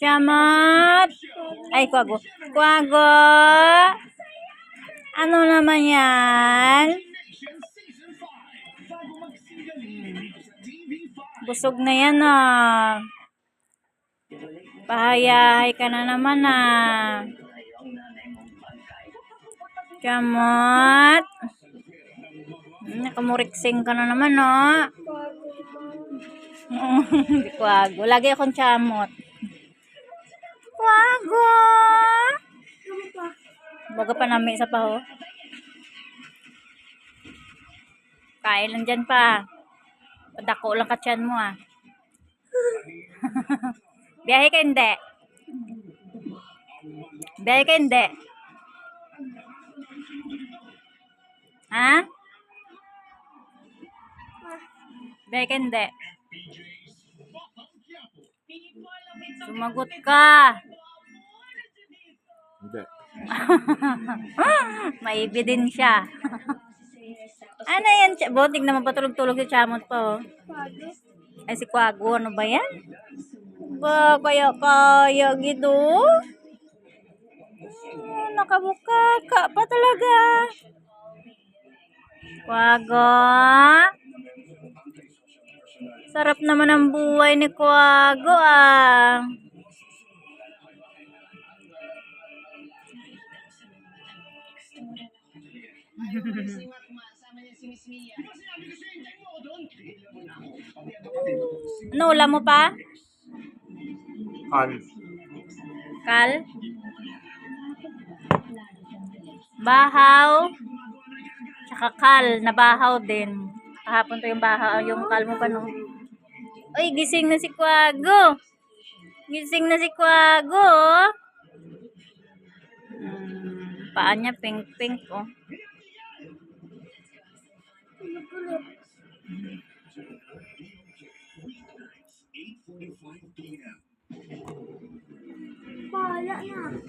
Tiamat! Ay, kwago. Kwago! Ano naman yan? Busog na yan ah. Pahayahay ka na naman ah. Hmm, Nakamuriksing ka na naman oh. Hindi kwago. Lagi akong tiamot. Kwago! Baga pa namin isa pa oh. Kain lang dyan pa. Padako lang katyan mo ah. Biyahe ka hindi. Biyahe ka hindi. Ha? Biyahe ka hindi. Sumagot ka. Hindi. May ebidensya. ano yan? Botig naman patulog-tulog si Chamot pa, oh. Ay, si Kwago. Ano ba yan? Ba, kaya kaya gitu. Ah, Nakabuka ka pa talaga. Kwago. Sarap naman ang buhay ni Kwago, ah. Ano, ulam mo pa? Kan. Kal? Bahaw? Tsaka kal, nabahaw din. Kahapon to yung bahaw, yung kal mo pa no. Uy, gising na si Kwago. Gising na si Kwago. oh. Hmm, paa niya pink-pink oh. Bahala na.